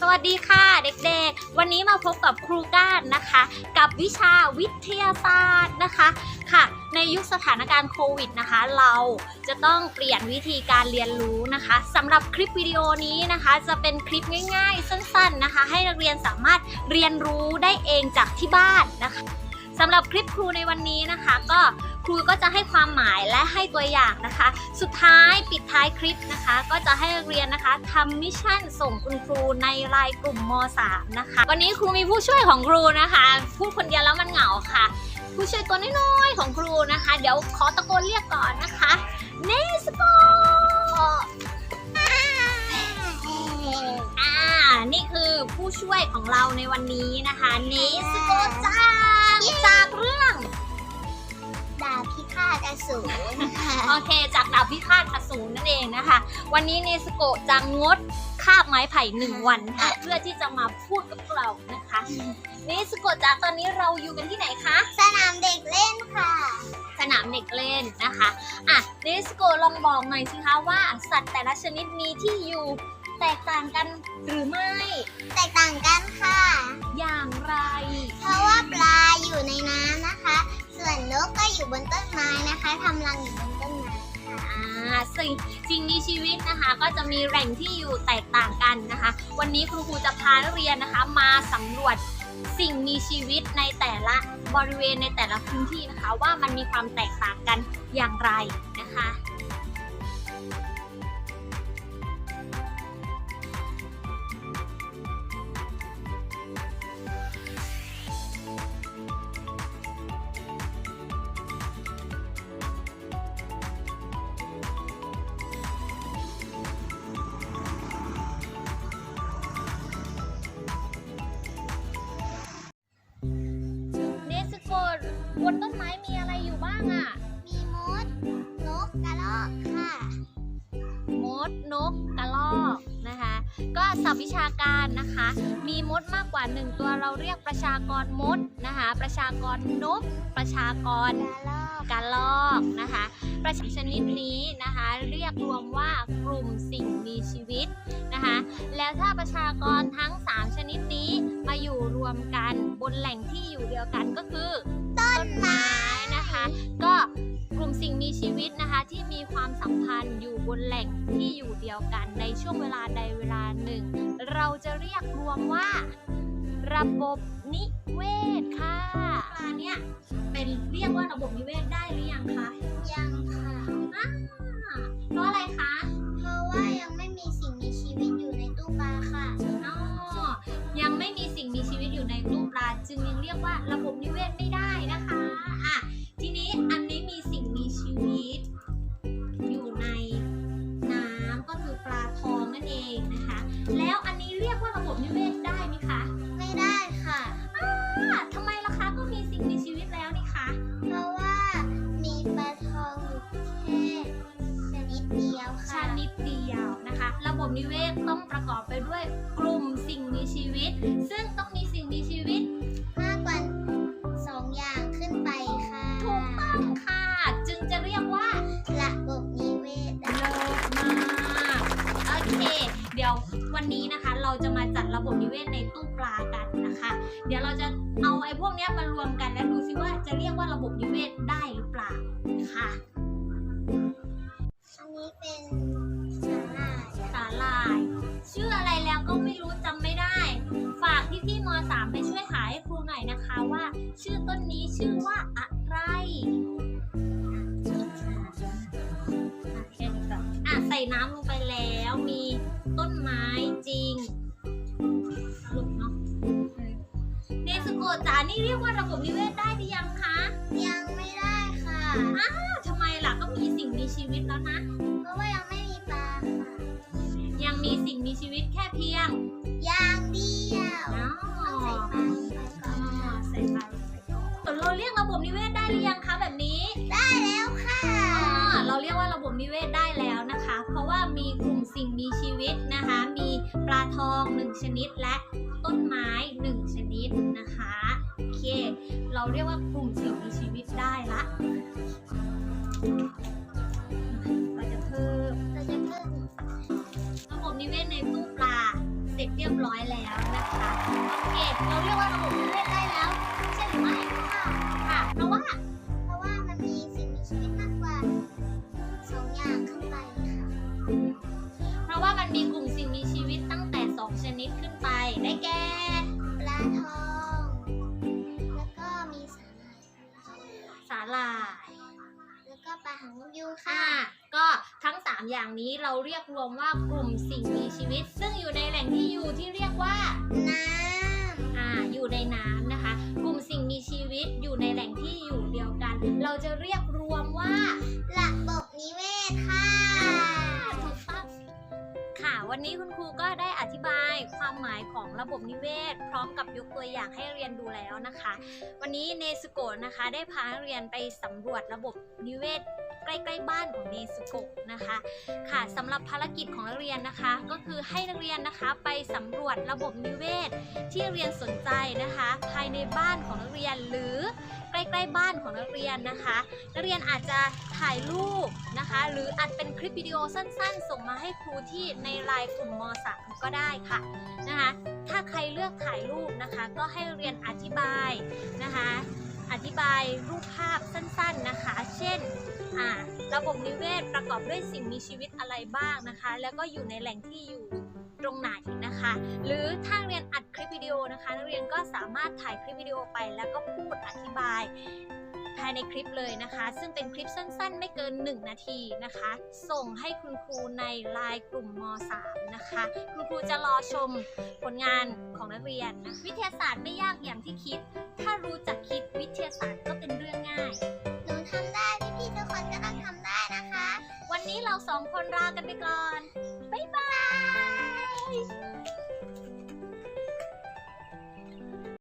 สวัสดีค่ะเด็กๆ วันนี้มาพบกับครูก้านนะคะ กับวิชาวิทยาศาสตร์นะคะค่ะ ในยุคสถานการณ์โควิดนะคะ เราจะต้องเปลี่ยนวิธีการเรียนรู้นะคะสำหรับคลิปวิดีโอนี้นะคะ จะเป็นคลิปง่ายๆ สั้นๆนะคะ ให้นักเรียนสามารถเรียนรู้ได้เองจากที่บ้านนะคะสำหรับคลิปครูในวันนี้นะคะ ก็ รูก็จะให้ความหมายและให้ตัวอย่างนะคะ สุดท้ายปิดท้ายคลิปนะคะ ก็จะให้นักเรียนนะคะทำมิชชั่นส่งคุณครูในไลน์กลุ่มม .3 นะคะ วันนี้ครูมีผู้ช่วยของครูนะคะพูดคนเดียวแล้วมันเหงาค่ะ ผู้ช่วยตัวน้อยๆของครูนะคะ เดี๋ยวขอตะโกนเรียกก่อนนะคะเนสโกอ่านี่คือผู้ช่วยของเราในวันนี้นะคะเนสโกจ้างจากเรื่องาบพิฆาตอสูรค่ะโอเค จากดาบพิฆาตอสูรนั่นเองนะคะ วันนี้เนสโกะจะงดคาบไม้ไผ่หนึ่งวันค่ะเพื่อที่จะมาพูดกับพวกเรานะคะเนสโกะจากตอนนี้เราอยู่กันที่ไหนคะ สนามเด็กเล่นค่ะ สนามเด็กเล่นนะคะอะเนสโกะลองบอกหน่อยสิคะว่าสัตว์แต่ละชนิดมีที่อยู่แตกต่างกันหรือไม่ อยู่บนต้นไม้นะคะทำรังอยู่บนต้นไม้ค่ะอ่าสิ่งสิ่งมีชีวิตนะคะก็จะมีแหล่งที่อยู่แตกต่างกันนะคะ วันนี้ครูครูจะพานักเรียนนะคะมาสำรวจสิ่งมีชีวิตในแต่ละบริเวณในแต่ละพื้นที่นะคะ ว่ามันมีความแตกต่างกันอย่างไรนะคะ กระรอกค่ะมดนกกระรอกนะคะ ก็ศัพท์วิชาการนะคะ มีมดมากกว่า 1 ตัวเราเรียกประชากรมดนะคะ ประชากรนก ประชากรกระรอกกระรอกนะคะ ประชาชนิดนี้นะคะ เรียกรวมว่ากลุ่มสิ่งมีชีวิตนะคะ แล้วถ้าประชากรทั้ง 3 ชนิดนี้มาอยู่รวมกันบนแหล่งที่อยู่เดียวกันก็คือ สัมพันธ์อยู่บนแหล่งที่อยู่เดียวกันในช่วงเวลาใดเวลาหนึ่ง เราจะเรียกรวมว่า ระบบนิเวศค่ะปลาเนี่ยเป็นเรียกว่าระบบนิเวศได้หรือยังคะยังค่ะอ่าเพราะอะไรคะ เพราะว่ายังไม่มีสิ่งมีชีวิตอยู่ในตู้ปลาค่ะอ๋อยังไม่มีสิ่งมีชีวิตอยู่ในตู้ปลา จึงยังเรียกว่าระบบนิเวศไม่ เค เดี๋ยววันนี้นะคะ เราจะมาจัดระบบนิเวศในตู้ปลากันนะคะ เดี๋ยวเราจะเอาไอ้พวกนี้มารวมกันแล้วดูซิว่าจะเรียกว่าระบบนิเวศได้หรือเปล่าค่ะอันนี้เป็นสาหร่ายสาลาย ชื่ออะไรแล้วก็ไม่รู้จำไม่ได้ ฝากพี่พี่มสามไปช่วยหาให้ครูหน่อยนะคะว่า ชื่อต้นนี้ชื่อว่าอะไรอะใส่น้ำลงไปแล้วมี ต้นไม้จริงสรุปเนาะเออเนสโกะจ๋านี่เรียกว่าระบบนิเวศได้หรือยังคะยังไม่ได้ค่ะอ้าวทำไมล่ะก็มีสิ่งมีชีวิตแล้วนะ เพราะว่ายังไม่มีปลาค่ะ ยังมีสิ่งมีชีวิตแค่เพียงอย่างเดียวอ๋อต้องใส่ปลาลงไปก่อน ใส่ปลาลงไปก่อนส่วนเราเรียกระบบนิเวศได้หรือยังคะแบบนี้ ได้แล้วค่ะอ่าเระบบนิเวศได้แล้วนะคะ เพราะว่ามีกลุ่มสิ่งมีชีวิตนะคะ มีปลาทอง 1 ชนิดและต้นไม้ 1 ชนิดนะคะโอเค เราเรียกว่ากลุ่มสิ่งมีชีวิตได้ละเราจะเพิ่มเราจะเพิ่มระบบนิเวศในตู้ปลาเสร็จเรียบร้อยแล้วนะคะโอเคเราเรียกว่าระบบนิเวศได้แล้ว ใช่หรือไม่ค่ะค่ะเพราะว่า แก่ปลาทอง แล้วก็มีสาหร่ายสาหร่าย แล้วก็ปลาหางนกยูงอ่าค่ะ ก็ทั้ง 3 อย่างนี้เราเรียกรวมว่ากลุ่มสิ่งมีชีวิต ซึ่งอยู่ในแหล่งที่อยู่ที่เรียกว่า น้อ่า อยู่ในน้ำนะคะ กลุ่มสิ่งมีชีวิตอยู่ในแหล่งที่อยู่เดียวกัน เราจะเรียกร วันนี้คุณครูก็ได้อธิบายความหมายของระบบนิเวศ พร้อมกับยกตัวอย่างให้เรียนดูแล้วนะคะ วันนี้เนสโกะนะคะ ได้พาเรียนไปสำรวจระบบนิเวศใกล้ๆบ้านของเนสโกะนะคะค่ะสำหรับภารกิจของนักเรียนนะคะ ก็คือให้นักเรียนนะคะไปสำรวจระบบนิเวศ ที่เรียนสนใจนะคะ ภายในบ้านของนักเรียนหรือใกล้ๆบ้านของนักเรียนนะคะ นักเรียนอาจจะถ่ายรูปนะคะ รืออาจเป็นคลิปวิดีโอสั้นๆ ส่งมาให้ครูที่ในไลน์กลุ่มม .3 ก็ได้ค่ะนะคะถ้าใครเลือกถ่ายรูปนะคะ ก็ให้เรียนอธิบายนะคะอธิบายรูปภาพสั้นๆนะคะ เช่นระบบนิเวศประกอบด้วยสิ่งมีชีวิตอะไรบ้างนะคะ แล้วก็อยู่ในแหล่งที่อยู่ตรงไหนนะคะ หรือถ้าเรียนอัดคลิปวิดีโอนะคะ นักเรียนก็สามารถถ่ายคลิปวิดีโอไปแล้วก็พูดอธิบาย ภายในคลิปเลยนะคะ ซึ่งเป็นคลิปสั้นๆ ไม่เกิน 1 นาทีนะคะ ส่งให้คุณครูในไลน์กลุ่มม .3 นะคะ คุณครูจะรอชมผลงานของนักเรียนนะวิทยาศาสตร์ไม่ยากอย่างที่คิด ถ้ารู้จักคิดวิทยาศาสตร์ก็เป็นเรื่องง่ายหนูทำได้พี่ๆทุกคนก็ต้องทำได้นะคะ วันนี้เราสองคนลากันไปก่อนบ๊ายบาย